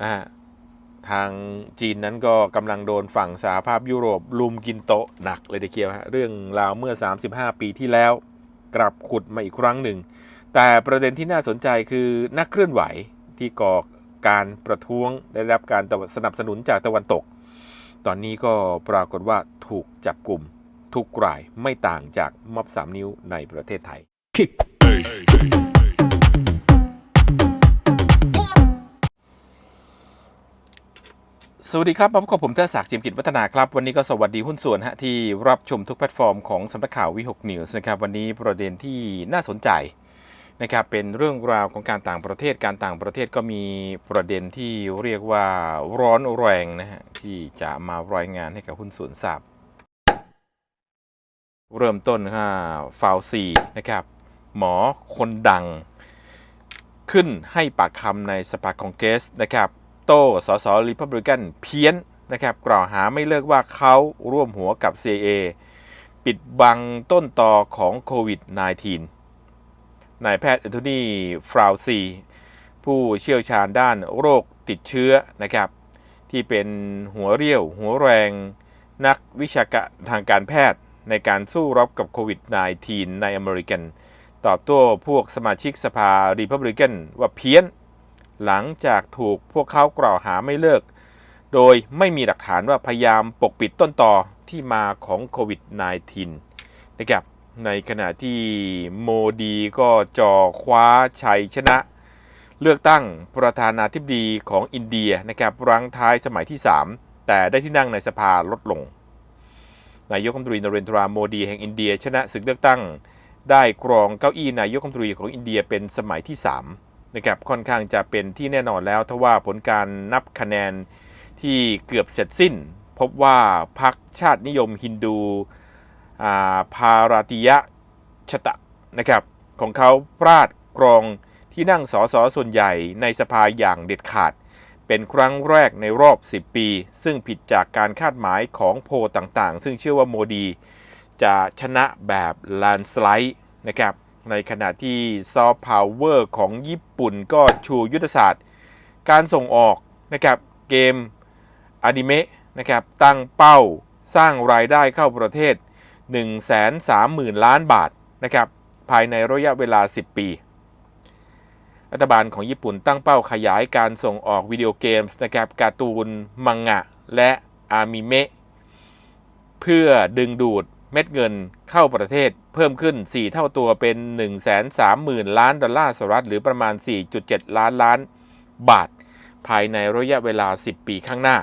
นะทางจีนนั้นก็กำลังโดนฝั่งสหภาพยุโรปลุมกินโตะหนักเลยทีเดียวฮะเรื่องราวเมื่อ 35 ปีที่แล้ว กลับขุดมาอีกครั้งหนึ่ง แต่ประเด็นที่น่าสนใจคือนักเคลื่อนไหวที่ก่อการประท้วงได้รับการสนับสนุนจากตะวันตก ตอนนี้ก็ปรากฏว่าถูกจับกลุ่มทุกรายไม่ต่างจากม็อบสามนิ้วในประเทศไทย สวัสดีครับพบกับผมเทศศักดิ์จิมกิจวัฒนาครับ วันนี้ก็สวัสดีหุ้นส่วนฮะที่รับชมทุกแพลตฟอร์มของสำนักข่าววิหกนิวส์นะครับวันนี้ประเด็นที่น่าสนใจนะครับเป็นเรื่องราวของการต่างประเทศการต่างประเทศก็มีประเด็นที่เรียกว่าร้อนแรงนะฮะที่จะมารายงานให้กับหุ้นส่วนทราบเริ่มต้นค่ะฟาวซีนะครับหมอคนดัง ขึ้นให้ปากคำในสภาคองเกรสนะครับ โต้สสริพับลิกันเพี้ยนนะครับกล่าวหาไม่เลิกว่าเขาร่วมหัวกับ CIA ปิดบังต้นต่อของโควิด -19 นายแพทย์แอนโทนีฟราวซี ผู้เชี่ยวชาญด้านโรคติดเชื้อนะครับ ที่เป็นหัวเรี่ยวหัวแรงนักวิชาการทางการแพทย์ในการสู้รบกับโควิด -19 ในอเมริกัน ตอบโต้พวกสมาชิกสภารีพับลิกันว่าเพี้ยน หลังจากถูกพวกเขากล่าวหาไม่เลิก โดยไม่มีหลักฐานว่าพยายามปกปิดต้นต่อที่มาของโควิด -19 นะครับในขณะที่โมดีก็จ่อคว้าชัยชนะ เลือกตั้งประธานาธิบดีของอินเดียนะครับรั้งท้ายสมัยที่ 3 แต่ได้ที่นั่งในสภาลดลง นายกรัฐมนตรีนเรนทราโมดีแห่งอินเดีย ชนะศึกเลือกตั้ง ได้ครองเก้าอี้นายกรัฐมนตรีของอินเดียเป็นสมัยที่ 3 นะครับค่อนข้างจะเป็นที่แน่นอนแล้วทว่าผลการนับคะแนนที่เกือบเสร็จสิ้น พบว่าพรรคชาตินิยมฮินดูอ่าพาราติยะชตะนะครับของเขาพลาดกรองที่นั่งสอสอส่วนใหญ่ในสภาอย่างเด็ดขาด เป็นครั้งแรกในรอบ 10 ปี ซึ่งผิดจากการคาดหมายของโพลต่างๆ ซึ่งเชื่อว่าโมดี จะชนะแบบแลนสไลด์นะครับ ในขณะที่ซอฟต์พาวเวอร์ของญี่ปุ่นก็ชูยุทธศาสตร์ การส่งออกนะครับเกมอนิเมะนะครับตั้งเป้าสร้างรายได้เข้าประเทศ 130,000 ล้านบาทนะครับภายในระยะเวลา 10 ปี รัฐบาลของญี่ปุ่นตั้งเป้าขยายการส่งออกวิดีโอเกมส์นะครับการ์ตูน มังงะ และอานิเมะเพื่อดึงดูด เม็ดเงินเข้าประเทศเพิ่มขึ้น 4 เท่าตัวเป็น 130,000 ล้านดอลลาร์สหรัฐหรือประมาณ 4.7 ล้านล้านบาท ภายในระยะเวลา 10 ปีข้างหน้า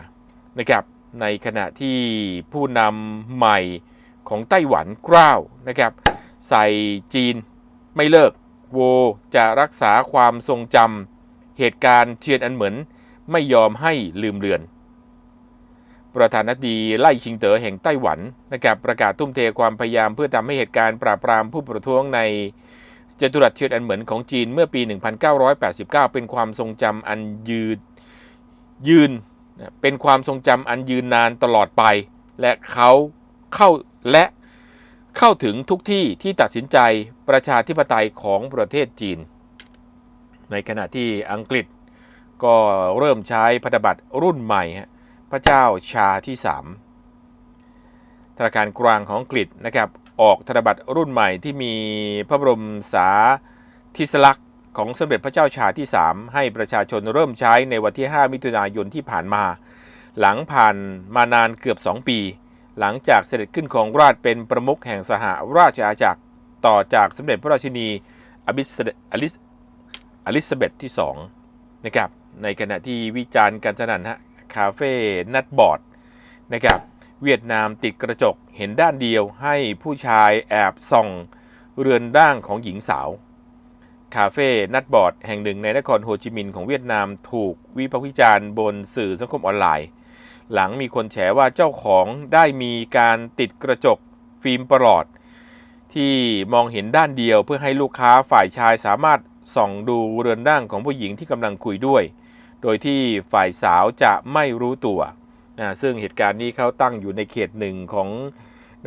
นะครับในขณะที่ผู้นำใหม่ของไต้หวันกล้าวนะครับใส่จีนไม่เลิกโวจะรักษาความทรงจำเหตุการณ์เทียนอันเหมือนไม่ยอมให้ลืมเลือน ประธานาธิบดีไล่ชิงเต๋อแห่งไต้หวันนะครับประกาศทุ่มเทความพยายามเพื่อทำให้เหตุการณ์ปราบปรามผู้ประท้วงในจตุรัสเทียนอันเหมือนของจีนเมื่อปี 1989 เป็นความทรงจำอันยืนยืน เป็นความทรงจำอันยืนนานตลอดไป และเขาเข้าและเข้าถึงทุกที่ที่ตัดสินใจประชาธิปไตยของประเทศจีน ในขณะที่อังกฤษก็เริ่มใช้พันธบัตรรุ่นใหม่ ระเจ้าชาที่3ธนาคารกลางของอังกฤษนะครับออกธนบัตรรุ่นใหม่ที่มีพระบรมสาธิสลักษณ์ของสมเด็จพระเจ้าชาที่ 3 ให้ประชาชนเริ่มใช้ในวันที่ 5 มิถุนายนที่ผ่านมา หลังผ่านมานานเกือบ 2 ปี หลังจากเสด็จขึ้นของราชเป็นประมุขแห่งสหราชอาณาจักรต่อจากสมเด็จพระราชินีอลิซอลิซอลิซาเบธที่2นะครับในขณะที่วิจารณ์กันสนั่นฮะ คาเฟ่นัดบอร์ดนะครับเวียดนามติดกระจกเห็นด้านเดียวให้ผู้ชายแอบส่องเรือนร่างของหญิงสาว คาเฟ่นัดบอร์ดแห่งหนึ่งในนครโฮจิมินห์ของเวียดนามถูกวิพากษ์วิจารณ์บนสื่อสังคมออนไลน์ หลังมีคนแฉว่าเจ้าของได้มีการติดกระจกฟิล์มประหลอด ที่มองเห็นด้านเดียวเพื่อให้ลูกค้าฝ่ายชายสามารถส่องดูเรือนร่างของผู้หญิงที่กำลังคุยด้วย โดยที่ฝ่ายสาวจะไม่รู้ตัวนะซึ่งเหตุการณ์นี้เขาตั้งอยู่ในเขตหนึ่งของ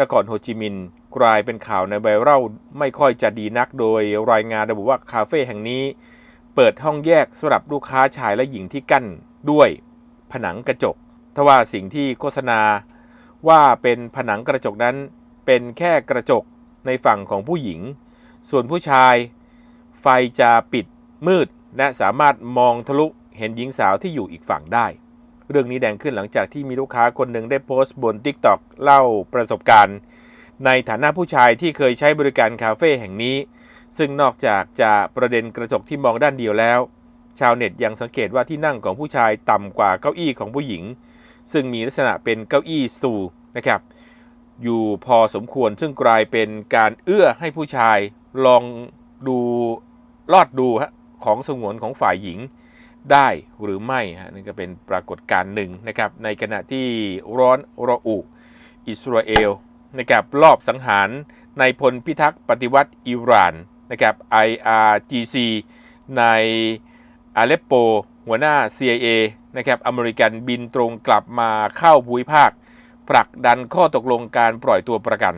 นครโฮจิมินห์กลายเป็นข่าวในไวรัลไม่ค่อยจะดีนักโดยรายงานระบุว่าคาเฟ่แห่งนี้ เปิดห้องแยกสำหรับลูกค้าชายและหญิงที่กั้นด้วยผนังกระจกทว่าสิ่งที่โฆษณาว่าเป็นผนังกระจกนั้นเป็นแค่กระจกในฝั่งของผู้หญิง ส่วนผู้ชาย ไฟจะปิดมืดและสามารถมองทะลุ เห็นหญิงสาวที่อยู่อีกฝั่งได้ เรื่องนี้แดงขึ้นหลังจากที่มีลูกค้าคนหนึ่งได้โพสต์บน TikTok เล่าประสบการณ์ ในฐานะผู้ชายที่เคยใช้บริการคาเฟ่แห่งนี้ ซึ่งนอกจากจะประเด็นกระจกที่มองด้านเดียวแล้ว ชาวเน็ตยังสังเกตว่าที่นั่งของผู้ชายต่ำกว่าเก้าอี้ของผู้หญิง ซึ่งมีลักษณะเป็นเก้าอี้สูนะครับอยู่พอสมควรซึ่งกลายเป็นการเอื้อให้ผู้ชายลองดูลอดดูฮะของสงวนของฝ่ายหญิง ได้หรือไม่ฮะนี่นก็เป็นปรากฏการณ์หนึ่งนะครับในขณะที่ร้อนระอุอิสราเอลนะครับรอบสังหารในพลพิทักษ์ปฏิวัติอิหร่านนะครับ IRGC ในอาเลปโป หัวหน้า CIA นะครับอเมริกันบินตรงกลับมาเข้าภูมิภาค ผลักดันข้อตกลงการปล่อยตัวประกัน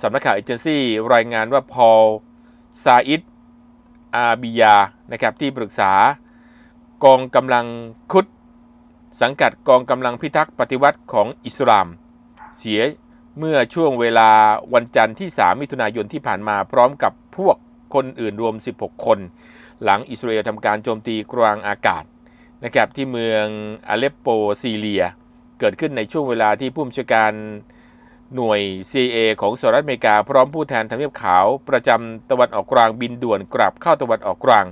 สำนักข่าวเอเจนซี่รายงานว่าพอลซาอิดอาบิยานะครับที่ปรึกษา กองกำลังคุดสังกัดกองกำลังพิทักษ์ปฏิวัติของอิสลาม เสียเมื่อช่วงเวลาวันจันทร์ที่ 3 มิถุนายนที่ผ่านมาพร้อมกับพวกคนอื่นรวม 16 คน หลังอิสราเอลทำการโจมตีกลางอากาศนะครับที่เมืองอาเลปโปซีเรีย เกิดขึ้นในช่วงเวลาที่ผู้บัญชาการหน่วย CIA ของสหรัฐอเมริกา พร้อมผู้แทนทำเนียบขาวประจำตะวันออกกลางบินด่วนกลับเข้าตะวันออกกลาง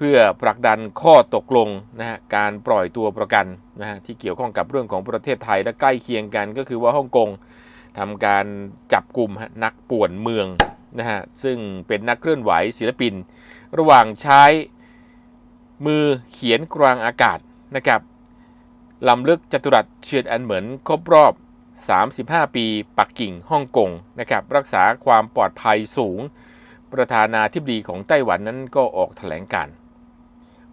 พื่อผลักดันข้อตกลงนะฮะการปล่อยตัวประกันนะฮะที่เกี่ยวข้องกับเรื่องของประเทศไทยและใกล้เคียงกัน ก็คือว่าฮ่องกงทำการจับกลุ่มนักป่วนเมืองนะฮะซึ่งเป็นนักเคลื่อนไหวศิลปิน ระหว่างใช้มือเขียนกลางอากาศนะครับลำลึกจัตุรัสเชียนอันเหมือนครบรอบ 35 ปีปักกิ่งฮ่องกงนะครับรักษาความปลอดภัยสูง ประธานาธิบดีของไต้หวันนั้นก็ออกแถลงการ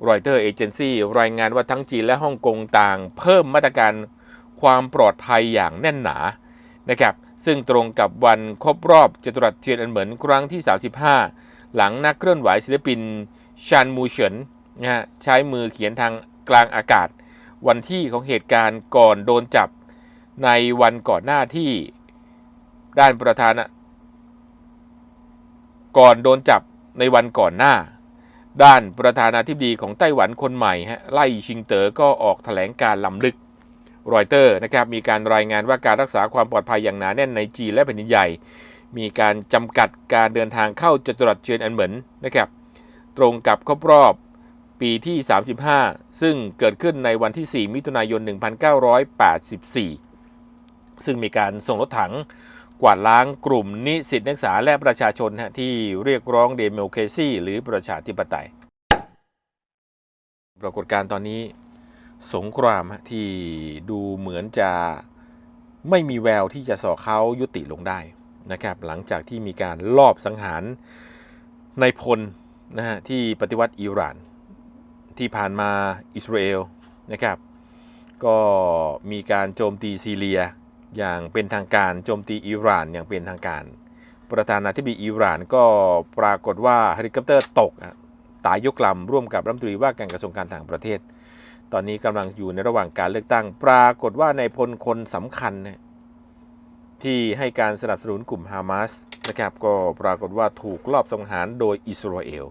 รอยเตอร์เอเจนซี่รายงานว่าทั้งจีนและฮ่องกงต่างเพิ่มมาตรการความปลอดภัยอย่างแน่นหนานะครับซึ่งตรงกับวันครบรอบจตุรัสเทียนอันเหมือนครั้งที่ 35 หลังนักเคลื่อนไหวศิลปินชันมูเฉินนะฮะใช้มือเขียนทางกลางอากาศ วันที่ของเหตุการณ์ก่อนโดนจับในวันก่อนหน้าที่ด้านประธานะก่อนโดนจับในวันก่อนหน้า ด้านประธานาธิบดีของไต้หวันคนใหม่ฮะไล่ชิงเต๋อก็ออกแถลงการลำลึกรอยเตอร์นะครับมีการรายงานว่าการรักษาความปลอดภัยอย่างหนาแน่นในจีนและแผ่นดินใหญ่ มีการจำกัดการเดินทางเข้าจัตุรัสเจียนอันเหมินนะครับตรงกับครบรอบปีที่ 35 ซึ่งเกิดขึ้นในวันที่ 4 มิถุนายน 1984 ซึ่งมีการส่งรถถัง กวาดล้างกลุ่มนิสิตนักศึกษาและประชาชนที่เรียกร้องเดโมครซีหรือประชาธิปไตย ปรากฏการณ์ตอนนี้สงครามที่ดูเหมือนจะไม่มีแววที่จะส่อเขายุติลงได้นะครับหลังจากที่มีการลอบสังหารในพลนะฮะที่ปฏิวัติอิหร่าน ที่ผ่านมาอิสราเอลนะครับก็มีการโจมตีซีเรีย อย่างเป็นทางการโจมตีอิหร่านอย่างเป็นทางการ ประธานาธิบดีอิหร่านก็ปรากฏว่าเฮลิคอปเตอร์ตกตายยกลำร่วมกับรัฐมนตรีว่าการกระทรวงการต่างประเทศ ตอนนี้กำลังอยู่ในระหว่างการเลือกตั้ง ปรากฏว่าในพลคนสำคัญที่ให้การสนับสนุนกลุ่มฮามาสนะครับก็ปรากฏว่าถูกลอบสังหารโดยอิสราเอล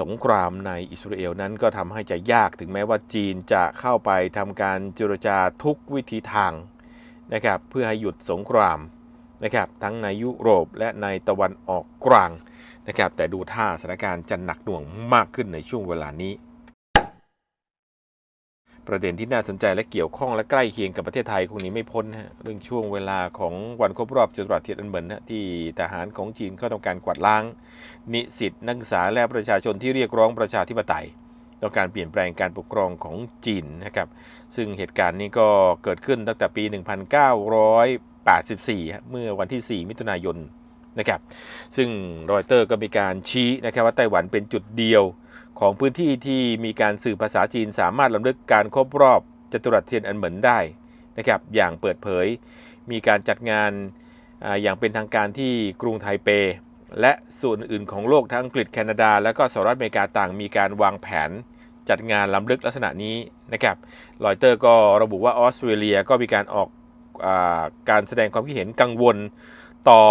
สงครามในอิสราเอลนั้นก็ทำให้จะยากถึงแม้ว่าจีนจะเข้าไปทำการเจรจาทุกวิธีทาง นะครับเพื่อให้หยุดสงครามนะครับทั้งในยุโรปและในตะวันออกกลางนะครับแต่ดูท่าสถานการณ์จะหนักหน่วงมากขึ้นในช่วงเวลานี้ ประเด็นที่น่าสนใจและเกี่ยวข้องและใกล้เคียงกับประเทศไทยคงนี้ไม่พ้นนะฮะเรื่องช่วงเวลาของวันครบรอบจัตุรัสเทียนอันเหมินนะที่ทหารของจีนก็ต้องการกวาดล้าง นิสิตนักศึกษาและประชาชนที่เรียกร้องประชาธิปไตย ต้อการเปลี่ยนแปลงการปกครองของจีนนะครับ ซึ่งเหตุการณ์นี้ก็เกิดขึ้นตั้งแต่ปี 1984 เมื่อวันที่ 4 มิถุนายนนะครับ ซึ่งรอยเตอร์ก็มีการชี้นะครับว่าไต้หวันเป็นจุดเดียวของพื้นที่ที่มีการสื่อภาษาจีนสามารถลำลึกการครบรอบจัตุรัสเทียนอันเหมินได้นะครับ อย่างเปิดเผย มีการจัดงานอย่างเป็นทางการที่กรุงไทเป และส่วนอื่นของโลกทั้งอังกฤษแคนาดา และก็สหรัฐอเมริกาต่างมีการวางแผน จัดงานล้ำลึกลักษณะนี้นะครับรอยเตอร์ก็ระบุว่าออสเตรเลียก็มีการออกอการแสดงความคิดเห็นกังวล ต่อ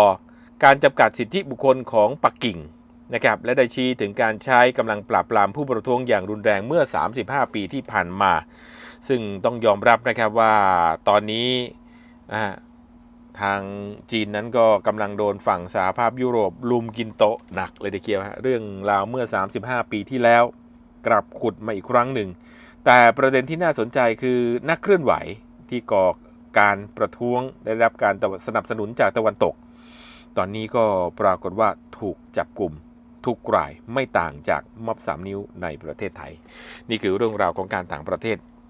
การจำกัดสิทธิบุคคลของปักกิ่งนะครับและได้ชี้ถึงการใช้กำลังปราบปรามผู้ประท้วงอย่างรุนแรงเมื่อ 35 ปีที่ผ่านมา ซึ่งต้องยอมรับนะครับว่าตอนนี้ทางจีนนั้นก็กำลังโดนฝั่งสหภาพยุโรปลุมกินโตะหนักเลยทีเดียวฮะเรื่องราวเมื่อ 35 ปีที่แล้ว กลับขุดมาอีกครั้งหนึ่ง แต่ประเด็นที่น่าสนใจคือนักเคลื่อนไหวที่ก่อการประท้วงได้รับการสนับสนุนจากตะวันตก ตอนนี้ก็ปรากฏว่าถูกจับกลุ่มทุกรายไม่ต่างจากม็อบสามนิ้วในประเทศไทย นี่คือเรื่องราวของการต่างประเทศ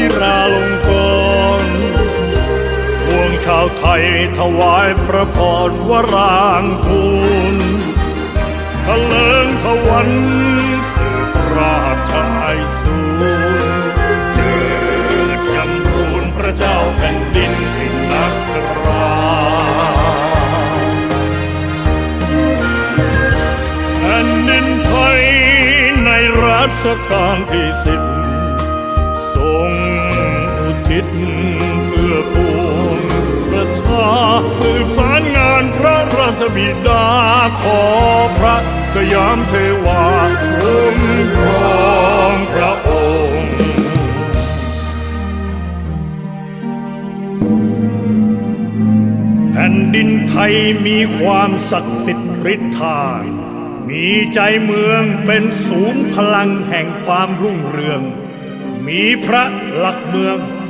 ศิราลงกรณ์พวงชาวไทยถวายพระพรวรางคูณทะเลิงถวันสืบราชไอสูรเจิดจำรูนพระเจ้าแผ่นดินสิ้นนักราแผ่นดินไทยในรัชกาลที่สิบ เพื่อปวงประชาสืบสารงานพระราชบิดาขอพระสยามเทวาคุ้มครองพระองค์แผ่นดินไทยมีความศักดิ์สิทธิ์ฤทธามีใจเมืองเป็นศูนย์พลังแห่งความรุ่งเรือง มีพระหลักเมือง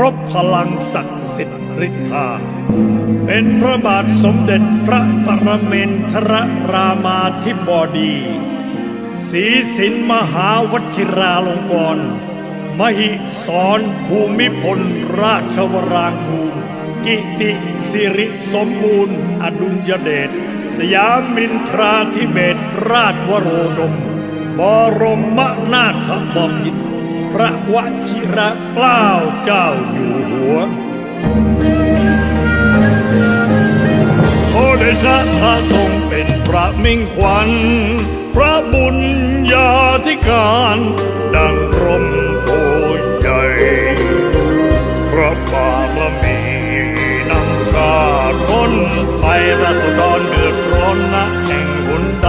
รบพลังศักดิ์สิทธิ์ฤทธา เป็นพระบาทสมเด็จพระปรเมนทรรามาธิบดีศรีสินมหาวชิราลงกรณ์มหิสรภูมิพลราชวรางคูรกิติสิริสมบูรณ์ อดุลยเดชสยามินทราธิเบศรราชวโรดม บรมนาถบพิตร พระวชิระเกล้าเจ้าอยู่หัวโอเดชะพระทรงเป็นพระมิ่งขวัญ พระบุญญาธิการ ดังร่มโพใหญ่ พระบารมีนำชาติพ้นไปราษฎรเดือดร้อนนะแห่งหนใด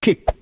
킥.